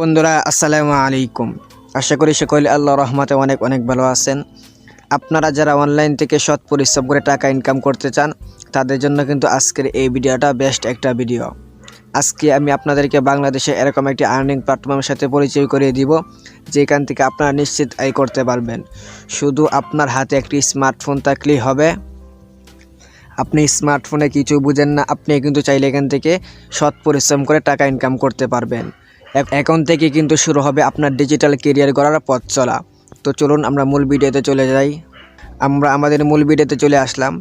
বন্ধুরা, আসসালামু আলাইকুম। আশা করি সকলে আল্লাহ রহমতে অনেক অনেক ভালো আছেন। আপনারা যারা অনলাইন থেকে সৎ পরিশ্রম করে টাকা ইনকাম করতে চান, তাদের জন্য কিন্তু আজকের এই ভিডিওটা বেস্ট একটা ভিডিও আজকে আমি আপনাদেরকে বাংলাদেশে এরকম একটি আর্নিং প্ল্যাটফর্মের সাথে পরিচয় করিয়ে দিব, যেখান থেকে আপনারা নিশ্চিত আয় করতে পারবেন। শুধু আপনার হাতে একটি স্মার্টফোন থাকলেই হবে। আপনি স্মার্টফোনে কিছু বুঝেন না, আপনি কিন্তু চাইলে এখান থেকে সৎ পরিশ্রম করে টাকা ইনকাম করতে পারবেন। এখন থেকে কিন্তু শুরু হবে আপনার ডিজিটাল কেরিয়ার গড়ার পথ চলা। তো চলুন আমরা মূল ভিডিওতে চলে যাই। আমরা আমাদের মূল ভিডিওতে চলে আসলাম।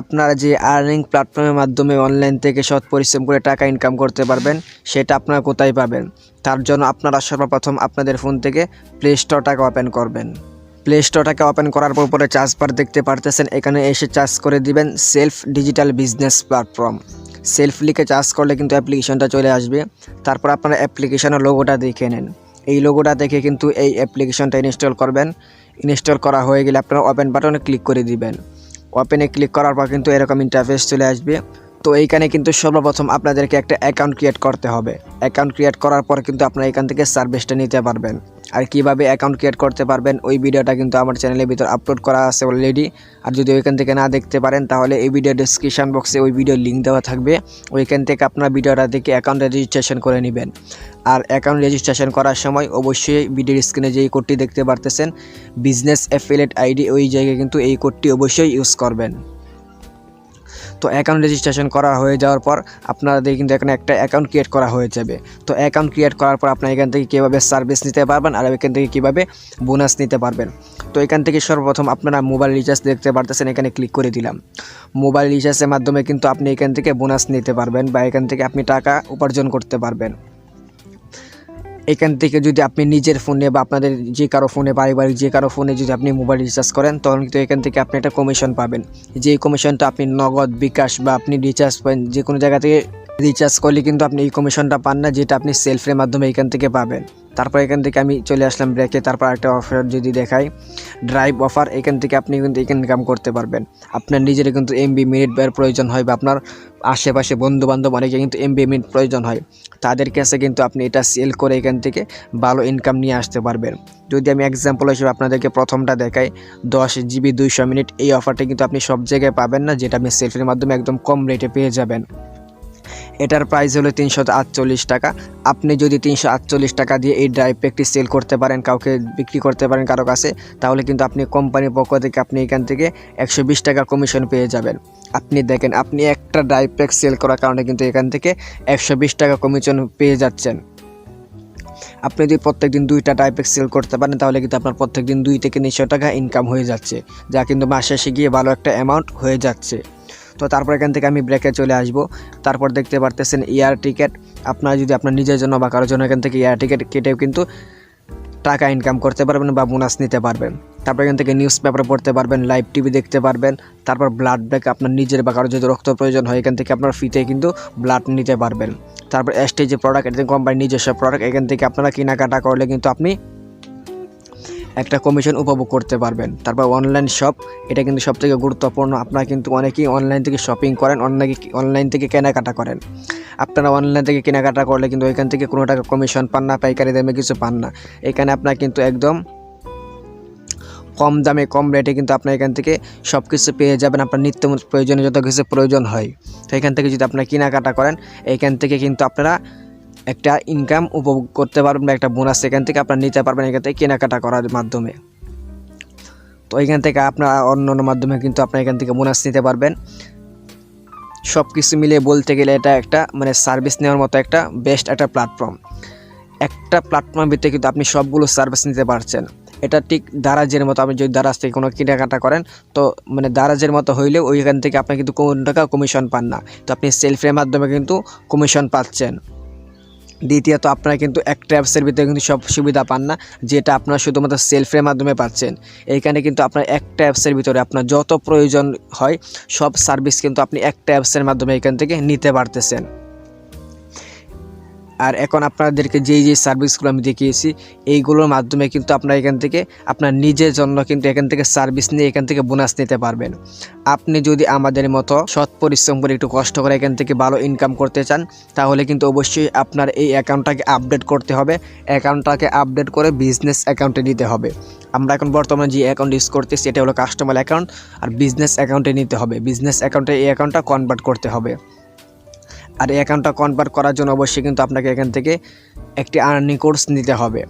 আপনারা যে আর্নিং প্ল্যাটফর্মের মাধ্যমে অনলাইন থেকে সৎ পরিশ্রম করে টাকা ইনকাম করতে পারবেন, সেটা আপনারা কোথায় পাবেন? তার জন্য আপনারা সর্বপ্রথম আপনাদের ফোন থেকে প্লে স্টোরটাকে ওপেন করবেন। প্লে স্টোরটাকে ওপেন করার পর পরে চার্জ বার দেখতে পারতেছেন। এখানে এসে চার্জ করে দিবেন self digital business platform self লিখে চার্জ করলে কিন্তু অ্যাপ্লিকেশনটা চলে আসবে। তারপর আপনারা অ্যাপ্লিকেশনের লোগোটা দেখে নেন। এই লোগোটা দেখে কিন্তু এই অ্যাপ্লিকেশনটা ইনস্টল করবেন। ইনস্টল করা হয়ে গেলে আপনারা ওপেন বাটনে ক্লিক করে দিবেন। ওপেনে ক্লিক করার পর কিন্তু এরকম ইন্টারফেস চলে আসবে। তো এইখানে কিন্তু সর্বপ্রথম আপনাদেরকে একটা অ্যাকাউন্ট ক্রিয়েট করতে হবে। অ্যাকাউন্ট ক্রিয়েট করার পর কিন্তু আপনারা এখান থেকে সার্ভিসটা নিতে পারবেন। আর কীভাবে অ্যাকাউন্ট ক্রিয়েট করতে পারবেন, ওই ভিডিওটা কিন্তু আমার চ্যানেলের ভিতর আপলোড করা আছে অলরেডি আর যদি ওইখান থেকে না দেখতে পারেন, তাহলে এই ভিডিও ডিসক্রিপশন বক্সে ওই ভিডিওর লিঙ্ক দেওয়া থাকবে। ওইখান থেকে আপনার ভিডিওটা দেখে অ্যাকাউন্ট রেজিস্ট্রেশন করে নেবেন। আর অ্যাকাউন্ট রেজিস্ট্রেশন করার সময় অবশ্যই ভিডিওর স্ক্রিনে যে কোডটি দেখতে পারতেছেন বিজনেস অ্যাফিলেট আইডি ওই জায়গায় কিন্তু এই কোডটি অবশ্যই ইউজ করবেন। তো অ্যাকাউন্ট রেজিস্ট্রেশন করা হয়ে যাওয়ার পর আপনাদের কিন্তু এখানে একটা অ্যাকাউন্ট ক্রিয়েট করা হয়ে যাবে। তো অ্যাকাউন্ট ক্রিয়েট করার পর আপনার এখান থেকে কীভাবে সার্ভিস নিতে পারবেন আর এখান থেকে কীভাবে বোনাস নিতে পারবেন। তো এখান থেকে সর্বপ্রথম আপনারা মোবাইল রিচার্জ দেখতে পারতেছেন, এখানে ক্লিক করে দিলাম। মোবাইল রিচার্জের মাধ্যমে কিন্তু আপনি এখান থেকে বোনাস নিতে পারবেন বা এখান থেকে আপনি টাকা উপার্জন করতে পারবেন। এখান থেকে যদি আপনি নিজের ফোনে বা আপনাদের যে কারও ফোনে পারিবারিক যে কারও ফোনে যদি আপনি মোবাইল রিচার্জ করেন, তখন কিন্তু এখান থেকে আপনি একটা কমিশন পাবেন। যে কমিশনটা আপনি নগদ, বিকাশ বা আপনি রিচার্জ যে কোনো জায়গা থেকে রিচার্জ করলে কিন্তু আপনি এই কমিশনটা পান না, যেটা আপনি সেলফের মাধ্যমে এখান থেকে পাবেন। তারপর এখান থেকে আমি চলে আসলাম ব্রেকে তারপর একটা অফার যদি দেখাই ড্রাইভ অফার এখান থেকে আপনি কিন্তু এখানে ইনকাম করতে পারবেন। আপনার নিজের কিন্তু এমবি মিনিট ব্যয়ের প্রয়োজন হয় বা আপনার আশেপাশে বন্ধু বান্ধব অনেকে কিন্তু এমবি মিনিট প্রয়োজন হয়, তাদের কাছে কিন্তু আপনি এটা সেল করে এখান থেকে ভালো ইনকাম নিয়ে আসতে পারবেন। যদি আমি এক্সাম্পল হিসেবে আপনাদেরকে প্রথমটা দেখাই, দশ জিবি দুইশো মিনিট এই অফারটা কিন্তু আপনি সব জায়গায় পাবেন না, যেটা আপনি সেলফের মাধ্যমে একদম কম রেটে পেয়ে যাবেন। এটার প্রাইস হলো তিনশো আটচল্লিশ টাকা। আপনি যদি তিনশো আটচল্লিশ টাকা দিয়ে এই ড্রাইভ প্যাকটি সেল করতে পারেন, কাউকে বিক্রি করতে পারেন কারও কাছে, তাহলে কিন্তু আপনি কোম্পানির পক্ষ থেকে আপনি এখান থেকে একশো বিশ টাকা কমিশন পেয়ে যাবেন। আপনি দেখেন, আপনি একটা ড্রাইভ প্যাক সেল করার কারণে কিন্তু এখান থেকে একশো বিশ টাকা কমিশন পেয়ে যাচ্ছেন। আপনি যদি প্রত্যেকদিন দুইটা টাইপ সেল করতে পারেন, তাহলে কিন্তু আপনার প্রত্যেকদিন দুই থেকে তিনশো টাকা ইনকাম হয়ে যাচ্ছে, যা কিন্তু মাসে শেষে গিয়ে ভালো একটা অ্যামাউন্ট হয়ে যাচ্ছে। তো তারপর এখান থেকে আমি ব্রেকে চলে আসব। তারপর দেখতে পারতেছেন এয়ার টিকিট আপনার যদি আপনার নিজের জন্য বা কারোর জন্য এখান থেকে এয়ার টিকিট কেটেও কিন্তু টাকা ইনকাম করতে পারবেন বা বোনাস নিতে পারবেন। তারপর এখান থেকে নিউজ পেপার পড়তে পারবেন লাইভ টিভি দেখতে পারবেন। তারপর ব্লাড ব্যাগ আপনার নিজের বা কারোর যদি রক্ত প্রয়োজন হয়, এখান থেকে আপনার ফ্রিতে কিন্তু ব্লাড নিতে পারবেন। তারপর এসটি যে প্রোডাক্ট এটা কোম্পানির নিজস্ব প্রোডাক্ট এখান থেকে আপনারা কেনাকাটা করলে কিন্তু আপনি একটা কমিশন উপভোগ করতে পারবেন। তারপর অনলাইন শপ এটা কিন্তু সবথেকে গুরুত্বপূর্ণ। আপনারা কিন্তু অনেকেই অনলাইন থেকে শপিং করেন, অনেকে অনলাইন থেকে কেনাকাটা করেন। আপনারা অনলাইন থেকে কেনাকাটা করলে কিন্তু এখান থেকে কোনো টাকা কমিশন পান না, পাইকারি দামে কিছু পান না। এখানে আপনার কিন্তু একদম কম দামে, কম রেটে কিন্তু আপনার এখান থেকে সব কিছু পেয়ে যাবেন। আপনার নিত্য প্রয়োজনে যত কিছু প্রয়োজন হয়, তো এখান থেকে যদি আপনারা কেনাকাটা করেন, এখান থেকে কিন্তু আপনারা একটা ইনকাম উপভোগ করতে পারবেন বা একটা বোনাস এখান থেকে আপনারা নিতে পারবেন, এখান থেকে কেনাকাটা করার মাধ্যমে। তো এখান থেকে আপনারা অন্য অন্য মাধ্যমে কিন্তু আপনারা এখান থেকে বোনাস নিতে পারবেন। সব কিছু মিলিয়ে বলতে গেলে এটা একটা মানে সার্ভিস নেওয়ার মতো একটা বেস্ট একটা প্ল্যাটফর্ম একটা প্ল্যাটফর্মের ভিতরে কিন্তু আপনি সবগুলো সার্ভিস নিতে পারছেন। এটা ঠিক দারাজের মতো, আপনি যদি দারাজ থেকে কোনো কেনাকাটা করেন, তো মানে দারাজের মতো হইলেও ওইখান থেকে আপনি কিন্তু কোনো টাকা কমিশন পান না। তো আপনি সেলফের মাধ্যমে কিন্তু কমিশন পাচ্ছেন। দ্বিতীয়ত, আপনারা কিন্তু একটা অ্যাপসের ভিতরে কিন্তু সব সুবিধা পান না, যেটা আপনারা শুধুমাত্র সেলফের মাধ্যমে পাচ্ছেন। এইখানে কিন্তু আপনার একটা অ্যাপসের ভিতরে আপনার যত প্রয়োজন হয়, সব সার্ভিস কিন্তু আপনি একটা অ্যাপসের মাধ্যমে এখান থেকে নিতে পারতেছেন। আর এখন আপনাদেরকে যেই যেই সার্ভিসগুলো আমি দেখিয়েছি, এইগুলোর মাধ্যমে কিন্তু আপনারা এখান থেকে আপনার নিজের জন্য কিন্তু এখান থেকে সার্ভিস নিয়ে এখান থেকে বোনাস নিতে পারবেন। আপনি যদি আমাদের মতো সৎ পরিশ্রম করে একটু কষ্ট করে এখান থেকে ভালো ইনকাম করতে চান, তাহলে কিন্তু অবশ্যই আপনার এই অ্যাকাউন্টটাকে আপডেট করতে হবে। অ্যাকাউন্টটাকে আপডেট করে বিজনেস অ্যাকাউন্টে নিতে হবে। আমরা এখন বর্তমানে যে অ্যাকাউন্ট ইউজ করতেছি, এটা হলো কাস্টমার অ্যাকাউন্ট আর বিজনেস অ্যাকাউন্টে নিতে হবে। বিজনেস অ্যাকাউন্টে এই অ্যাকাউন্টটা কনভার্ট করতে হবে। আর এই অ্যাকাউন্টটা কনভার্ট করার জন্য অবশ্যই কিন্তু আপনাকে এখান থেকে একটি আর্নিং কোর্স নিতে হবে।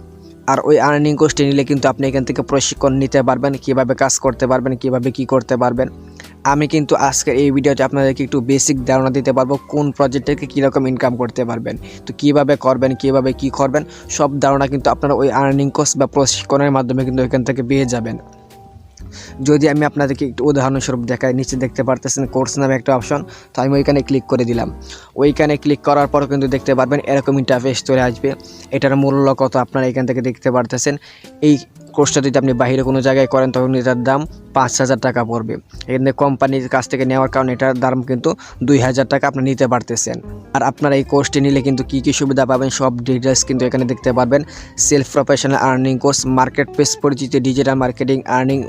আর ওই আর্নিং কোর্সটি নিলে কিন্তু আপনি এখান থেকে প্রশিক্ষণ নিতে পারবেন, কীভাবে কাজ করতে পারবেন, কীভাবে কি করতে পারবেন। আমি কিন্তু আজকের এই ভিডিওতে আপনাদেরকে একটু বেসিক ধারণা দিতে পারব কোন প্রজেক্ট থেকে কীরকম ইনকাম করতে পারবেন। তো কীভাবে করবেন, কীভাবে কি করবেন, সব ধারণা কিন্তু আপনারা ওই আর্নিং কোর্স বা প্রশিক্ষণের মাধ্যমে কিন্তু এখান থেকে পেয়ে যাবেন। যদি আমি আপনাদেরকে একটু উদাহরণস্বরূপ দেখাই নিচে দেখতে পারতেছেন কোর্স নামে একটা অপশন, তো আমি ওইখানে ক্লিক করে দিলাম। ওইখানে ক্লিক করার পর কিন্তু দেখতে পারবেন এরকম ইন্টারফেস চলে আসবে। এটার মূল্য কত আপনারা এখান থেকে দেখতে পারতেছেন। এই কোর্সটা যদি আপনি বাইরে কোনো জায়গায় করেন, তখন এটার দাম পাঁচ হাজার টাকা পড়বে। এখানে কোম্পানির কাছ থেকে নেওয়ার কারণে এটার দাম কিন্তু দুই হাজার টাকা আপনি নিতে পারতেছেন। আর আপনারা এই কোর্সটি নিলে কিন্তু কী কী সুবিধা পাবেন, সব ডিটেলস কিন্তু এখানে দেখতে পারবেন। Self professional earning course market place পরিচিতি digital marketing earning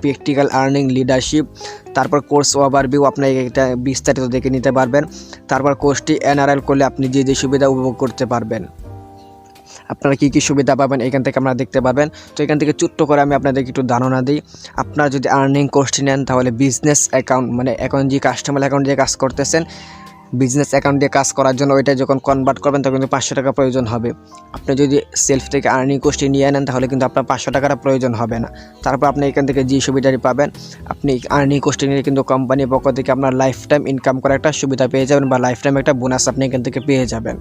practical earning leadership তারপর কোর্স ওভারভিউ আপনি এটা বিস্তারিত দেখে নিতে পারবেন। তারপর কোর্সটি এনআরএল করলে আপনি যে যে সুবিধা উপভোগ করতে পারবেন। আপনারা কী কী সুবিধা পাবেন এখান থেকে আপনারা দেখতে পাবেন তো এখান থেকে ছোট্ট করে আমি আপনাদেরকে একটু ধারণা দিই। আপনারা যদি আর্নিং কোর্সটি নেন, তাহলে বিজনেস অ্যাকাউন্ট মানে এখন যে কাস্টমার অ্যাকাউন্ট দিয়ে কাজ করতেছেন বিজনেস অ্যাকাউন্ট দিয়ে কাজ করার জন্য ওইটা যখন কনভার্ট করবেন, তখন কিন্তু পাঁচশো টাকা প্রয়োজন হবে। আপনি যদি সেলফ থেকে আর্নিং কোর্সটি নিয়ে নেন, তাহলে কিন্তু আপনার পাঁচশো টাকার প্রয়োজন হবে না। তারপর আপনি এখান থেকে যে সুবিধাটি পাবেন, আপনি আর্নিং কোর্সটি নিয়ে কিন্তু কোম্পানির পক্ষ থেকে আপনার লাইফ টাইম ইনকাম করার একটা সুবিধা পেয়ে যাবেন বা লাইফ টাইম একটা বোনাস আপনি এখান থেকে পেয়ে যাবেন।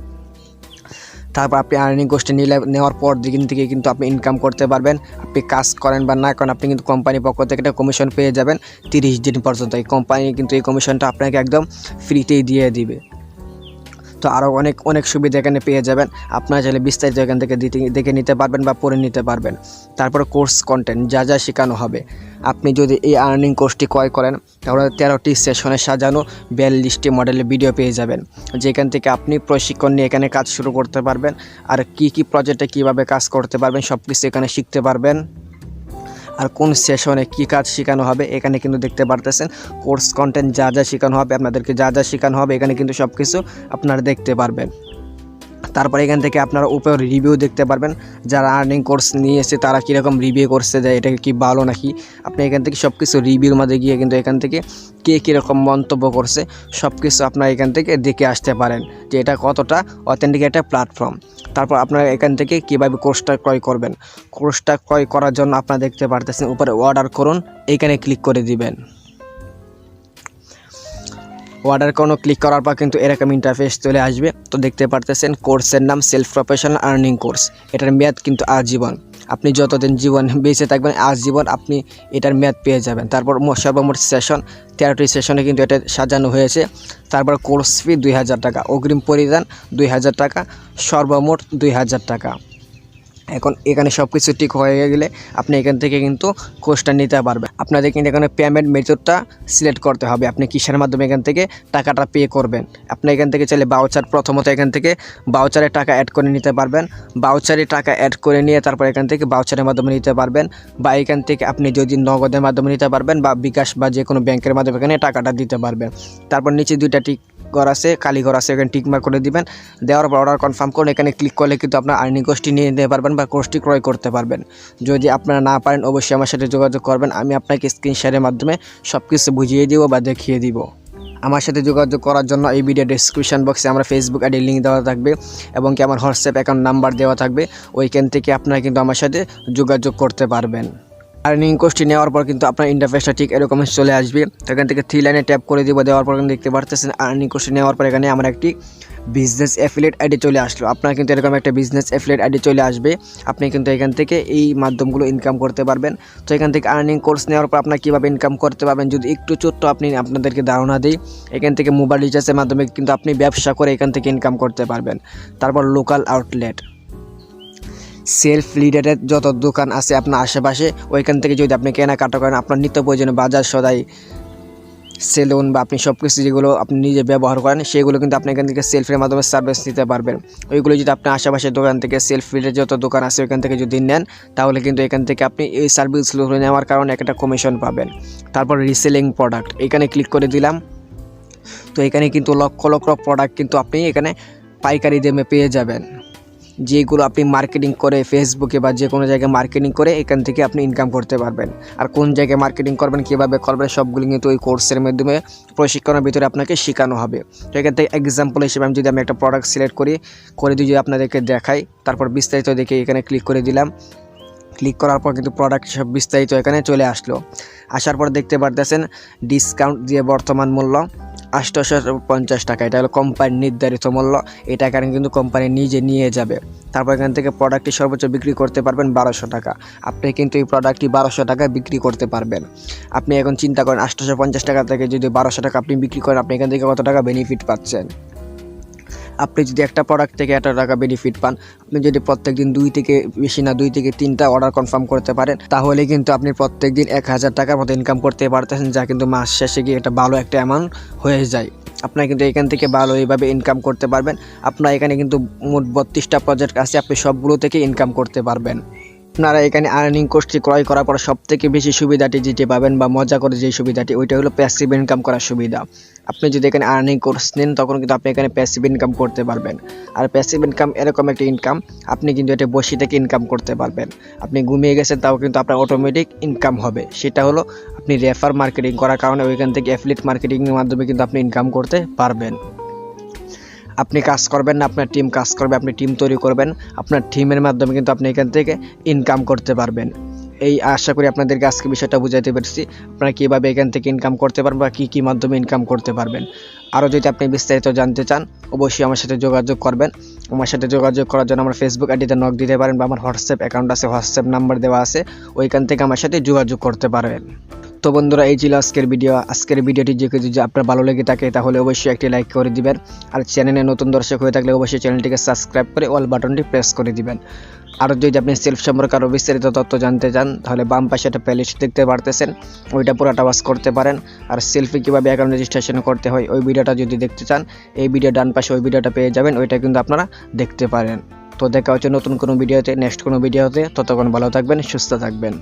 তারপর আপনি আর্নিং কোর্সটি নিলে, নেওয়ার পর দিন থেকে কিন্তু আপনি ইনকাম করতে পারবেন। আপনি কাজ করেন বা না করেন, আপনি কিন্তু কোম্পানির পক্ষ থেকে একটা কমিশন পেয়ে যাবেন। তিরিশ দিন পর্যন্ত এই কোম্পানি কিন্তু এই কমিশনটা আপনাকে একদম ফ্রিতেই দিয়ে দিবে। তো আরও অনেক অনেক সুবিধা এখানে পেয়ে যাবেন। আপনারা চাইলে বিস্তারিত এখান থেকে দেখে নিতে পারবেন বা পড়ে নিতে পারবেন। তারপর কোর্স কন্টেন্ট যা যা শেখানো হবে। আপনি যদি এই আর্নিং কোর্সটি ক্রয় করেন, তাহলে তেরোটি সেশনে সাজানো বিয়াল্লিশটি মডেলের ভিডিও পেয়ে যাবেন। যেখান থেকে আপনি প্রশিক্ষণ নিয়ে এখানে কাজ শুরু করতে পারবেন, আর কি কি প্রজেক্টে কীভাবে কাজ করতে পারবেন সব কিছু এখানে শিখতে পারবেন। আর কোন সেশনে কী কাজ শেখানো হবে, এখানে কিন্তু দেখতে পারতেছেন। কোর্স কন্টেন্ট যা যা শেখানো হবে, আপনাদেরকে যা যা শেখানো হবে, এখানে কিন্তু সব কিছু আপনারা দেখতে পারবেন। তারপর এখান থেকে আপনারা উপর রিভিউ দেখতে পারবেন, যারা আর্নিং কোর্স নিয়ে এসে তারা কীরকম রিভিউ করছে, যে এটা কি ভালো নাকি? আপনি এখান থেকে সব কিছু রিভিউর মধ্যে গিয়ে কিন্তু এখান থেকে কে কীরকম মন্তব্য করছে সব কিছু আপনারা এখান থেকে দেখে আসতে পারেন, যে এটা কতটা অথেন্টিক একটা প্ল্যাটফর্ম তারপর আপনারা এখান থেকে কীভাবে কোর্সটা ক্রয় করবেন। কোর্সটা ক্রয় করার জন্য আপনারা দেখতে পারতেছেন, উপরে অর্ডার করুন, এখানে ক্লিক করে দিবেন। অর্ডার কোনো ক্লিক করার পর কিন্তু এরকম ইন্টারফেস চলে আসবে। তো দেখতে পারতেছেন কোর্সের নাম সেলফ প্রফেশনাল আর্নিং কোর্স এটার মেয়াদ কিন্তু আজীবন। আপনি যতদিন জীবন বেঁচে থাকবেন আজীবন আপনি এটার মেয়াদ পেয়ে যাবেন। তারপর সর্বমোট সেশন তেরোটি সেশনে কিন্তু এটা সাজানো হয়েছে। তারপর কোর্স ফি দুই হাজার টাকা, অগ্রিম পরিধান দুই হাজার টাকা, সর্বমোট দুই হাজার টাকা। এখন এখানে সব কিছু ঠিক হয়ে গেলে আপনি এখান থেকে কিন্তু কোর্সটা নিতে পারবেন। আপনাদের কিন্তু এখানে পেমেন্ট মেথডটা সিলেক্ট করতে হবে। আপনি কিসের মাধ্যমে এখান থেকে টাকাটা পে করবেন? আপনি এখান থেকে চাইলে বাউচার প্রথমত এখান থেকে বাউচারে টাকা অ্যাড করে নিতে পারবেন। বাউচারে টাকা অ্যাড করে নিয়ে তারপর এখান থেকে বাউচারের মাধ্যমে নিতে পারবেন বা এখান থেকে আপনি যদি নগদের মাধ্যমে নিতে পারবেন বা বিকাশ বা যে কোনো ব্যাংকের মাধ্যমে এখানে টাকাটা দিতে পারবেন। তারপর নিচে দুইটা টিক ঘর আছে, কালি ঘর আছে, এখানে টিকমার্ক করে দিবেন। দেওয়ার পর অর্ডার কনফার্ম করুন, এখানে ক্লিক করলে কিন্তু আপনার আর্নিং কোর্সটি নিয়ে নিতে পারবেন বা কোর্সটি ক্রয় করতে পারবেন। যদি আপনারা না পারেন, অবশ্যই আমার সাথে যোগাযোগ করবেন, আমি আপনাকে স্ক্রিন শেয়ারের মাধ্যমে সব কিছু বুঝিয়ে দিব বা দেখিয়ে দিব। আমার সাথে যোগাযোগ করার জন্য এই ভিডিও ডিসক্রিপশন বক্সে আমার ফেসবুক আইডি লিঙ্ক দেওয়া থাকবে এবং কি আমার হোয়াটসঅ্যাপ অ্যাকাউন্ট নাম্বার দেওয়া থাকবে। ওইখান থেকে আপনারা কিন্তু আমার সাথে যোগাযোগ করতে পারবেন। আর্নিং কোর্সটি নেওয়ার পর কিন্তু আপনার ইন্টারফেসটা ঠিক এরকম চলে আসবে। তো এখান থেকে থ্রি লাইনে ট্যাপ করে দিব, দেওয়ার পর দেখতে পারতেছেন আর্নিং কোর্সটি নেওয়ার পর এখানে আমার একটি বিজনেস অ্যাফিলেট আইডি চলে আসলো। আপনার কিন্তু এরকম একটা বিজনেস অ্যাফিলেট আইডি চলে আসবে। আপনি কিন্তু এখান থেকে এই মাধ্যমগুলো ইনকাম করতে পারবেন। তো এখান থেকে আর্নিং কোর্স নেওয়ার পর আপনার কীভাবে ইনকাম করতে পারবেন, যদি একটু ছোট্ট আপনি আপনাদেরকে ধারণা দিই, এখান থেকে মোবাইল রিচার্জের মাধ্যমে কিন্তু আপনি ব্যবসা করে এখান থেকে ইনকাম করতে পারবেন। তারপর লোকাল আউটলেট সেলফ লিডারের যত দোকান আছে আপনার আশেপাশে, ওইখান থেকে যদি আপনি কেনাকাটা করেন, আপনার নিত্য প্রয়োজনীয় বাজার সদাই, সেলুন বা আপনি সব কিছু যেগুলো আপনি নিজে ব্যবহার করেন, সেগুলো কিন্তু আপনি এখান থেকে সেলফের মাধ্যমে সার্ভিস নিতে পারবেন। ওইগুলো যদি আপনি আশেপাশের দোকান থেকে সেলফির যত দোকান আছে ওইখান থেকে যদি নেন, তাহলে কিন্তু এখান থেকে আপনি এই সার্ভিসগুলো নেওয়ার কারণে একটা কমিশন পাবেন। তারপর রিসেলিং প্রোডাক্ট এখানে ক্লিক করে দিলাম। তো এখানে কিন্তু লক্ষ লক্ষ প্রোডাক্ট কিন্তু আপনি এখানে পাইকারি দামে পেয়ে যাবেন। যেগুলো আপনি মার্কেটিং করে ফেসবুকে বা যে কোনো জায়গায় মার্কেটিং করে এখান থেকে আপনি ইনকাম করতে পারবেন। আর কোন জায়গায় মার্কেটিং করবেন, কীভাবে করবেন, সবগুলি কিন্তু ওই কোর্সের মাধ্যমে প্রশিক্ষণের ভিতরে আপনাকে শেখানো হবে। তো এখান থেকে এক্সাম্পল হিসেবে আমি যদি আমি একটা প্রোডাক্ট সিলেক্ট করি, করে যদি আপনাদেরকে দেখাই, তারপর বিস্তারিত দেখে এখানে ক্লিক করে দিলাম। ক্লিক করার পর কিন্তু প্রোডাক্ট সব বিস্তারিত এখানে চলে আসলো। আসার পর দেখতে পারতেছেন ডিসকাউন্ট দিয়ে বর্তমান মূল্য। আটশোশো পঞ্চাশ টাকা। এটা হলো কোম্পানির নির্ধারিত মূল্য। এই টাকাটা কিন্তু কোম্পানি নিজে নিয়ে যাবে। তারপর এখান থেকে প্রোডাক্টটি সর্বোচ্চ বিক্রি করতে পারবেন বারোশো টাকা। আপনি কিন্তু এই প্রোডাক্টটি বারোশো টাকায় বিক্রি করতে পারবেন। আপনি এখন চিন্তা করেন আষ্টশো পঞ্চাশ টাকা থেকে যদি বারোশো টাকা আপনি বিক্রি করেন, আপনি এখান থেকে কত টাকা বেনিফিট পাচ্ছেন? আপনি যদি একটা প্রোডাক্ট থেকে এত টাকা বেনিফিট পান, আপনি যদি প্রত্যেক দিন দুই থেকে, বেশি না দুই থেকে তিনটা অর্ডার কনফার্ম করতে পারেন, তাহলে কিন্তু আপনি প্রত্যেক দিন এক হাজার টাকার মতো ইনকাম করতে পারতেছেন, যা কিন্তু মাস শেষে গিয়ে একটা ভালো একটা অ্যামাউন্ট হয়ে যায়। আপনার কিন্তু এখান থেকে ভালো এইভাবে ইনকাম করতে পারবেন। আপনার এখানে কিন্তু মোট বত্রিশটা প্রজেক্ট আছে, আপনি সবগুলো থেকে ইনকাম করতে পারবেন। আপনারা এখানে আর্নিং কোর্সটি ক্রয় করার পর সব থেকে বেশি সুবিধাটি যেটি পাবেন বা মজা করে যে সুবিধাটি, ওইটা হলো প্যাসিভ ইনকাম করার সুবিধা। আপনি যদি এখানে আর্নিং কোর্স নেন, তখন কিন্তু আপনি এখানে প্যাসিভ ইনকাম করতে পারবেন। আর প্যাসিভ ইনকাম এরকম একটা ইনকাম আপনি কিন্তু এটা বসে থেকে ইনকাম করতে পারবেন। আপনি ঘুমিয়ে গেছেন, তাও কিন্তু আপনার অটোমেটিক ইনকাম হবে। সেটা হলো আপনি রেফার মার্কেটিং করার কারণে ওইখান থেকে অ্যাফিলিট মার্কেটিংয়ের মাধ্যমে কিন্তু আপনি ইনকাম করতে পারবেন। আপনি কাজ করবেন না, আপনার টিম কাজ করবে, আপনি টিম তৈরি করবেন, আপনার টিমের মাধ্যমে কিন্তু আপনি এখান থেকে ইনকাম করতে পারবেন। এই আশা করি আপনাদেরকে আজকে বিষয়টা বুঝাইতে পেরেছি, আপনারা কীভাবে এখান থেকে ইনকাম করতে পারবেন বা কী কী মাধ্যমে ইনকাম করতে পারবেন। আরও যদি আপনি বিস্তারিত জানতে চান, অবশ্যই আমার সাথে যোগাযোগ করবেন। আমার সাথে যোগাযোগ করার জন্য আমার ফেসবুক আইডিতে নক দিতে পারেন বা আমার হোয়াটসঅ্যাপ অ্যাকাউন্ট আছে হোয়াটসঅ্যাপ নাম্বার দেওয়া আছে, ওইখান থেকে আমার সাথে যোগাযোগ করতে পারবেন তো বন্ধুরা, এই ছিল আজকের ভিডিও আজকের ভিডিওটি যে যদি আপনার ভালো লেগে থাকে, তাহলে অবশ্যই একটি লাইক করে দিবেন। আর চ্যানেলে নতুন দর্শক হয়ে থাকলে অবশ্যই চ্যানেলটিকে সাবস্ক্রাইব করে অল বাটনটি প্রেস করে দিবেন। আর যদি আপনি সেলফ সম্পর্কে আরও বিস্তারিত তথ্য জানতে চান, তাহলে বাম পাশে একটা প্লেলিস্ট দেখতে পারতেছেন। ওইটা পুরোটা ওয়াশ করতে পারেন। আর সেলফি কীভাবে অ্যাকাউন্ট রেজিস্ট্রেশন করতে হয়, ওই ভিডিওটা যদি দেখতে চান, এই ভিডিও ডান পাশে ওই ভিডিওটা পেয়ে যাবেন, ওইটা কিন্তু আপনারা দেখতে পারেন। তো দেখা হচ্ছে নতুন কোনো ভিডিওতে নেক্সট কোনো ভিডিওতে ততক্ষণ ভালো থাকবেন, সুস্থ থাকবেন।